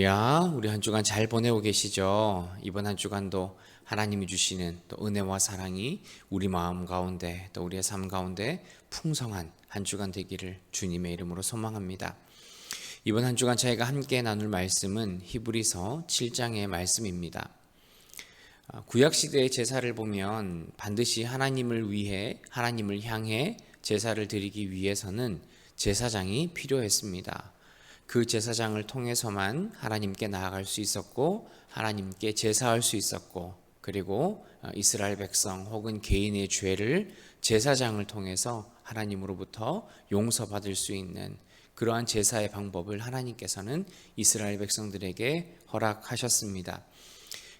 할렐루야. 우리 한 주간 잘 보내고 계시죠? 이번 한 주간도 하나님이 주시는 또 은혜와 사랑이 우리 마음 가운데 또 우리의 삶 가운데 풍성한 한 주간 되기를 주님의 이름으로 소망합니다. 이번 한 주간 저희가 함께 나눌 말씀은 히브리서 7장의 말씀입니다. 아, 구약 시대의 제사를 보면 반드시 하나님을 위해 하나님을 향해 제사를 드리기 위해서는 제사장이 필요했습니다. 그 제사장을 통해서만 하나님께 나아갈 수 있었고 하나님께 제사할 수 있었고 그리고 어, 이스라엘 백성 혹은 개인의 죄를 제사장을 통해서 하나님으로부터 용서받을 수 있는 그러한 제사의 방법을 하나님께서는 이스라엘 백성들에게 허락하셨습니다.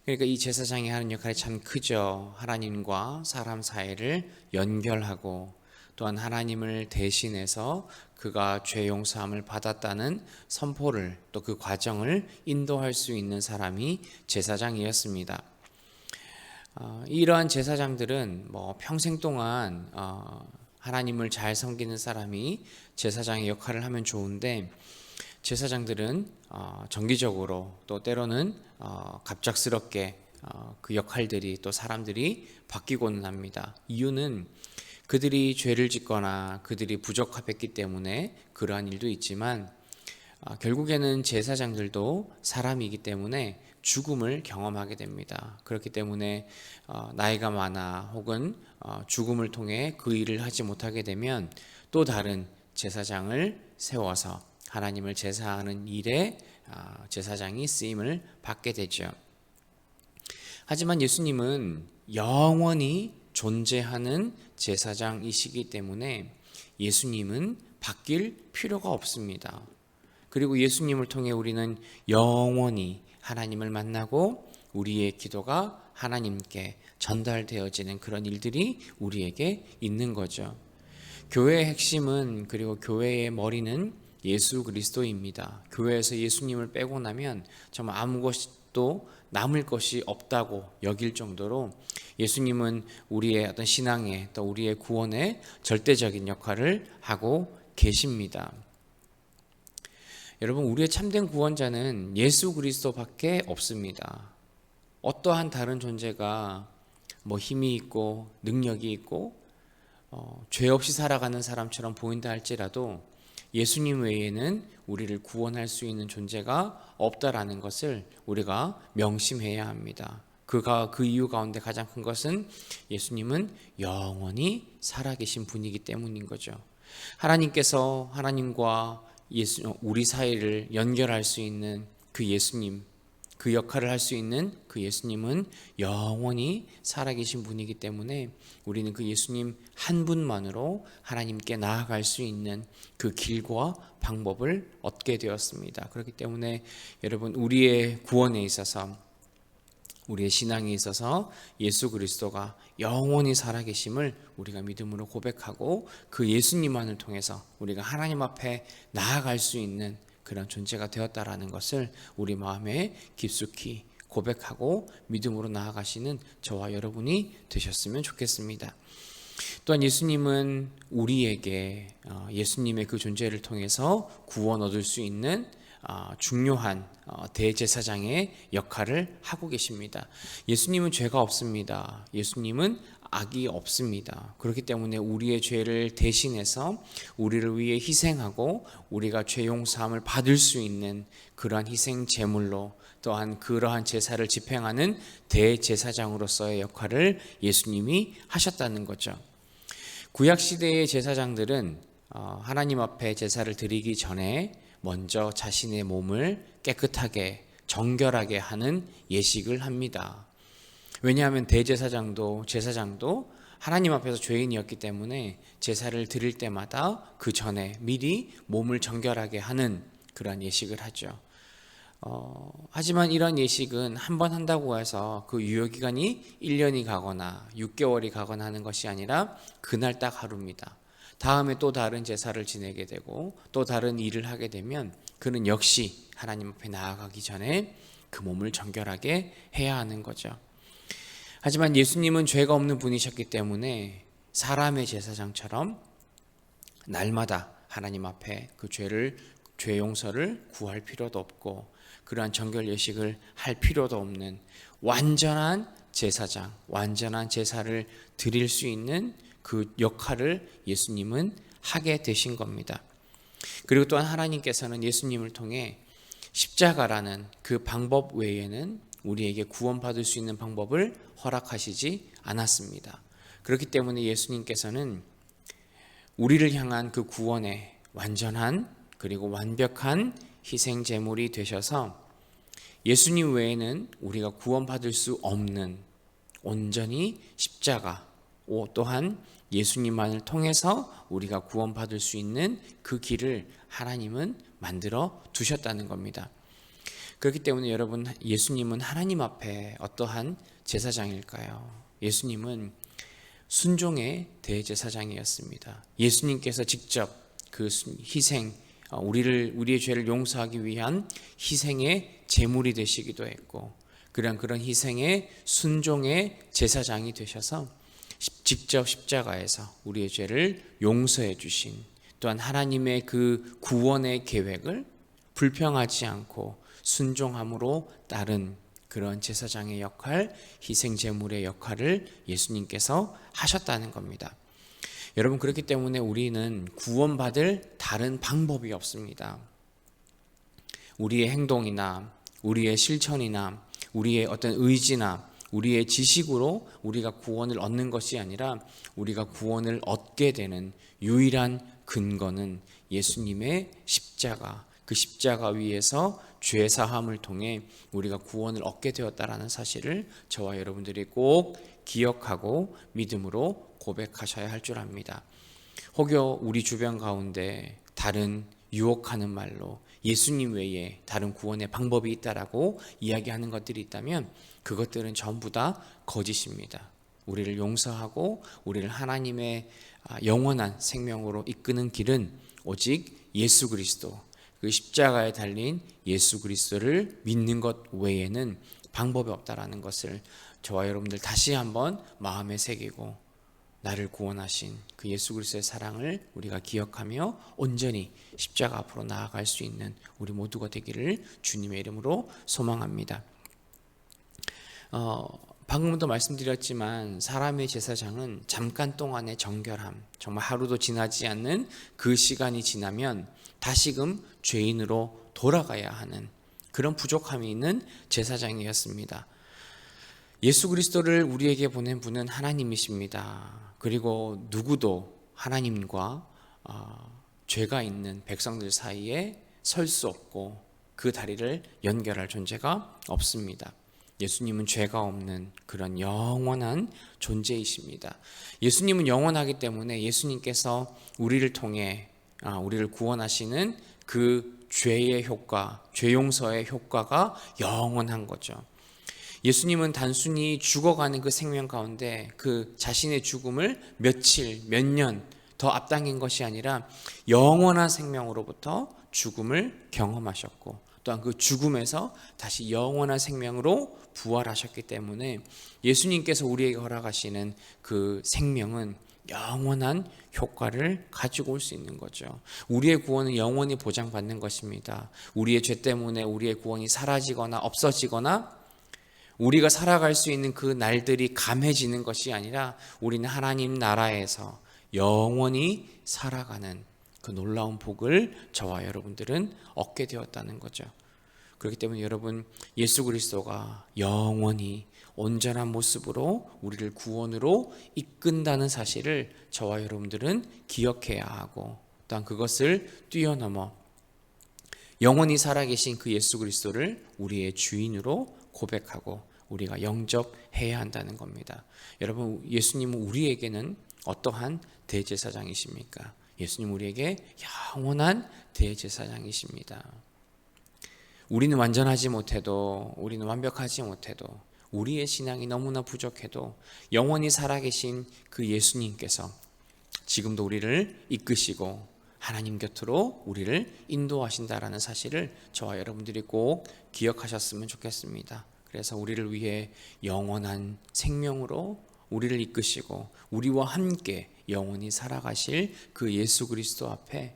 그러니까 이 제사장이 하는 역할이 참 크죠. 하나님과 사람 사이를 연결하고 또한 하나님을 대신해서 그가 죄 용서함을 받았다는 선포를 또 그 과정을 인도할 수 있는 사람이 제사장이었습니다. 어, 이러한 제사장들은 뭐 평생 동안 어, 하나님을 잘 섬기는 사람이 제사장의 역할을 하면 좋은데 제사장들은 어, 정기적으로 또 때로는 어, 갑작스럽게 어, 그 역할들이 또 사람들이 바뀌고는 합니다. 이유는 그들이 죄를 짓거나 그들이 부적합했기 때문에 그러한 일도 있지만 아, 결국에는 제사장들도 사람이기 때문에 죽음을 경험하게 됩니다. 그렇기 때문에 어, 나이가 많아 혹은 어, 죽음을 통해 그 일을 하지 못하게 되면 또 다른 제사장을 세워서 하나님을 제사하는 일에 아, 제사장이 쓰임을 받게 되죠. 하지만 예수님은 영원히 존재하는 제사장이시기 때문에 예수님은 바뀔 필요가 없습니다. 그리고 예수님을 통해 우리는 영원히 하나님을 만나고 우리의 기도가 하나님께 전달되어지는 그런 일들이 우리에게 있는 거죠. 교회의 핵심은 그리고 교회의 머리는 예수 그리스도입니다. 교회에서 예수님을 빼고 나면 정말 아무것도 남을 것이 없다고 여길 정도로 예수님은 우리의 어떤 신앙에 또 우리의 구원에 절대적인 역할을 하고 계십니다. 여러분 우리의 참된 구원자는 예수 그리스도밖에 없습니다. 어떠한 다른 존재가 뭐 힘이 있고 능력이 있고 어, 죄 없이 살아가는 사람처럼 보인다 할지라도 예수님 외에는 우리를 구원할 수 있는 존재가 없다라는 것을 우리가 명심해야 합니다. 그가 그 이유 가운데 가장 큰 것은 예수님은 영원히 살아계신 분이기 때문인 거죠. 하나님께서 하나님과 예수 우리 사이를 연결할 수 있는 그 예수님 그 역할을 할 수 있는 그 예수님은 영원히 살아계신 분이기 때문에 우리는 그 예수님 한 분만으로 하나님께 나아갈 수 있는 그 길과 방법을 얻게 되었습니다. 그렇기 때문에 여러분 우리의 구원에 있어서 우리의 신앙에 있어서 예수 그리스도가 영원히 살아계심을 우리가 믿음으로 고백하고 그 예수님만을 통해서 우리가 하나님 앞에 나아갈 수 있는 그런 존재가 되었다라는 것을 우리 마음에 깊숙이 고백하고 믿음으로 나아가시는 저와 여러분이 되셨으면 좋겠습니다. 또한 예수님은 우리에게 어, 예수님의 그 존재를 통해서 구원 얻을 수 있는 어, 중요한 어, 대제사장의 역할을 하고 계십니다. 예수님은 죄가 없습니다. 예수님은 악이 없습니다. 그렇기 때문에 우리의 죄를 대신해서 우리를 위해 희생하고 우리가 죄 용서함을 받을 수 있는 그러한 희생 제물로 또한 그러한 제사를 집행하는 대제사장으로서의 역할을 예수님이 하셨다는 거죠. 구약 시대의 제사장들은 어, 하나님 앞에 제사를 드리기 전에 먼저 자신의 몸을 깨끗하게 정결하게 하는 예식을 합니다. 왜냐하면 대제사장도 제사장도 하나님 앞에서 죄인이었기 때문에 제사를 드릴 때마다 그 전에 미리 몸을 정결하게 하는 그러한 예식을 하죠. 어, 하지만 이런 예식은 한 번 한다고 해서 그 유효 기간이 1년이 가거나 6개월이 가거나 하는 것이 아니라 그날 딱 하루입니다. 다음에 또 다른 제사를 지내게 되고 또 다른 일을 하게 되면 그는 역시 하나님 앞에 나아가기 전에 그 몸을 정결하게 해야 하는 거죠. 하지만 예수님은 죄가 없는 분이셨기 때문에 사람의 제사장처럼 날마다 하나님 앞에 그 죄를 죄 용서를 구할 필요도 없고 그러한 정결 예식을 할 필요도 없는 완전한 제사장, 완전한 제사를 드릴 수 있는 그 역할을 예수님은 하게 되신 겁니다. 그리고 또한 하나님께서는 예수님을 통해 십자가라는 그 방법 외에는 우리에게 구원받을 수 있는 방법을 허락하시지 않았습니다. 그렇기 때문에 예수님께서는 우리를 향한 그 구원의 완전한 그리고 완벽한 희생 제물이 되셔서 예수님 외에는 우리가 구원받을 수 없는 온전히 십자가 또한 예수님만을 통해서 우리가 구원받을 수 있는 그 길을 하나님은 만들어 두셨다는 겁니다. 그렇기 때문에 여러분 예수님은 하나님 앞에 어떠한 제사장일까요? 예수님은 순종의 대제사장이었습니다. 예수님께서 직접 그 희생 우리를 우리의 죄를 용서하기 위한 희생의 제물이 되시기도 했고 그런 그런 희생의 순종의 제사장이 되셔서 직접 십자가에서 우리의 죄를 용서해 주신 또한 하나님의 그 구원의 계획을 불평하지 않고 순종함으로 따른 그런 제사장의 역할, 희생 제물의 역할을 예수님께서 하셨다는 겁니다. 여러분 그렇기 때문에 우리는 구원받을 다른 방법이 없습니다. 우리의 행동이나 우리의 실천이나 우리의 어떤 의지나 우리의 지식으로 우리가 구원을 얻는 것이 아니라 우리가 구원을 얻게 되는 유일한 근거는 예수님의 십자가, 그 십자가 위에서 죄 사함을 통해 우리가 구원을 얻게 되었다라는 사실을 저와 여러분들이 꼭 기억하고 믿음으로 고백하셔야 할 줄 압니다. 혹여 우리 주변 가운데 다른 유혹하는 말로 예수님 외에 다른 구원의 방법이 있다라고 이야기하는 것들이 있다면 그것들은 전부 다 거짓입니다. 우리를 용서하고 우리를 하나님의 아, 영원한 생명으로 이끄는 길은 오직 예수 그리스도 그 십자가에 달린 예수 그리스도를 믿는 것 외에는 방법이 없다라는 것을 저와 여러분들 다시 한번 마음에 새기고 나를 구원하신 그 예수 그리스도의 사랑을 우리가 기억하며 온전히 십자가 앞으로 나아갈 수 있는 우리 모두가 되기를 주님의 이름으로 소망합니다. 어, 방금도 말씀드렸지만 사람의 제사장은 잠깐 동안의 정결함, 정말 하루도 지나지 않는 그 시간이 지나면 다시금 죄인으로 돌아가야 하는 그런 부족함이 있는 제사장이었습니다. 예수 그리스도를 우리에게 보낸 분은 하나님이십니다. 그리고 누구도 하나님과 어, 죄가 있는 백성들 사이에 설 수 없고 그 다리를 연결할 존재가 없습니다. 예수님은 죄가 없는 그런 영원한 존재이십니다. 예수님은 영원하기 때문에 예수님께서 우리를 통해 아, 우리를 구원하시는 그 죄의 효과, 죄 용서의 효과가 영원한 거죠. 예수님은 단순히 죽어가는 그 생명 가운데 그 자신의 죽음을 며칠, 몇 년 더 앞당긴 것이 아니라 영원한 생명으로부터 죽음을 경험하셨고 또한 그 죽음에서 다시 영원한 생명으로 부활하셨기 때문에 예수님께서 우리에게 허락하시는 그 생명은 영원한 효과를 가지고 올 수 있는 거죠. 우리의 구원은 영원히 보장받는 것입니다. 우리의 죄 때문에 우리의 구원이 사라지거나 없어지거나 우리가 살아갈 수 있는 그 날들이 감해지는 것이 아니라 우리는 하나님 나라에서 영원히 살아가는 그 놀라운 복을 저와 여러분들은 얻게 되었다는 거죠. 그렇기 때문에 여러분 예수 그리스도가 영원히 온전한 모습으로 우리를 구원으로 이끈다는 사실을 저와 여러분들은 기억해야 하고 또한 그것을 뛰어넘어 영원히 살아계신 그 예수 그리스도를 우리의 주인으로 고백하고 우리가 영접해야 한다는 겁니다. 여러분, 예수님은 우리에게는 어떠한 대제사장이십니까? 예수님 우리에게 영원한 대제사장이십니다. 우리는 완전하지 못해도, 우리는 완벽하지 못해도, 우리의 신앙이 너무나 부족해도 영원히 살아계신 그 예수님께서 지금도 우리를 이끄시고 하나님 곁으로 우리를 인도하신다라는 사실을 저와 여러분들이 꼭 기억하셨으면 좋겠습니다. 그래서 우리를 위해 영원한 생명으로 우리를 이끄시고 우리와 함께 영원히 살아가실 그 예수 그리스도 앞에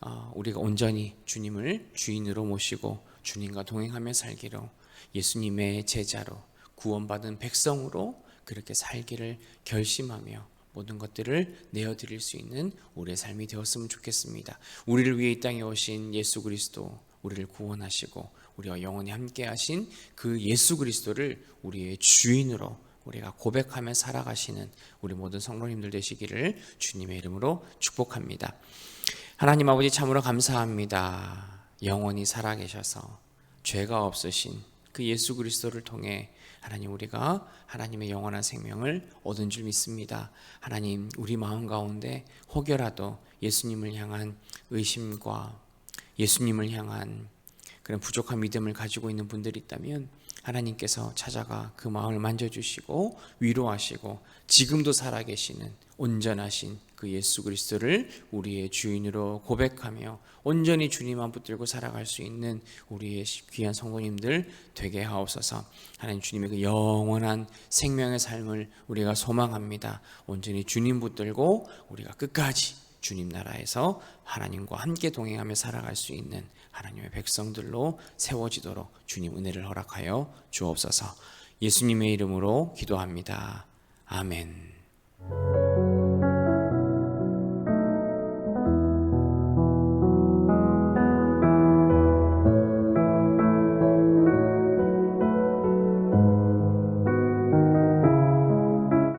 어, 우리가 온전히 주님을 주인으로 모시고 주님과 동행하며 살기로 예수님의 제자로 구원받은 백성으로 그렇게 살기를 결심하며 모든 것들을 내어드릴 수 있는 우리의 삶이 되었으면 좋겠습니다. 우리를 위해 이 땅에 오신 예수 그리스도 우리를 구원하시고 우리와 영원히 함께 하신 그 예수 그리스도를 우리의 주인으로 우리가 고백하며 살아가시는 우리 모든 성도님들 되시기를 주님의 이름으로 축복합니다. 하나님 아버지 참으로 감사합니다. 영원히 살아계셔서 죄가 없으신 그 예수 그리스도를 통해 하나님 우리가 하나님의 영원한 생명을 얻은 줄 믿습니다. 하나님 우리 마음 가운데 혹여라도 예수님을 향한 의심과 예수님을 향한 그런 부족한 믿음을 가지고 있는 분들이 있다면 하나님께서 찾아가 그 마음을 만져주시고 위로하시고 지금도 살아계시는 온전하신 그 예수 그리스도를 우리의 주인으로 고백하며 온전히 주님만 붙들고 살아갈 수 있는 우리의 귀한 성도님들 되게 하옵소서. 하나님 주님의 그 영원한 생명의 삶을 우리가 소망합니다. 온전히 주님 붙들고 우리가 끝까지 주님 나라에서 하나님과 함께 동행하며 살아갈 수 있는 하나님의 백성들로 세워지도록 주님 은혜를 허락하여 주옵소서. 예수님의 이름으로 기도합니다. 아멘.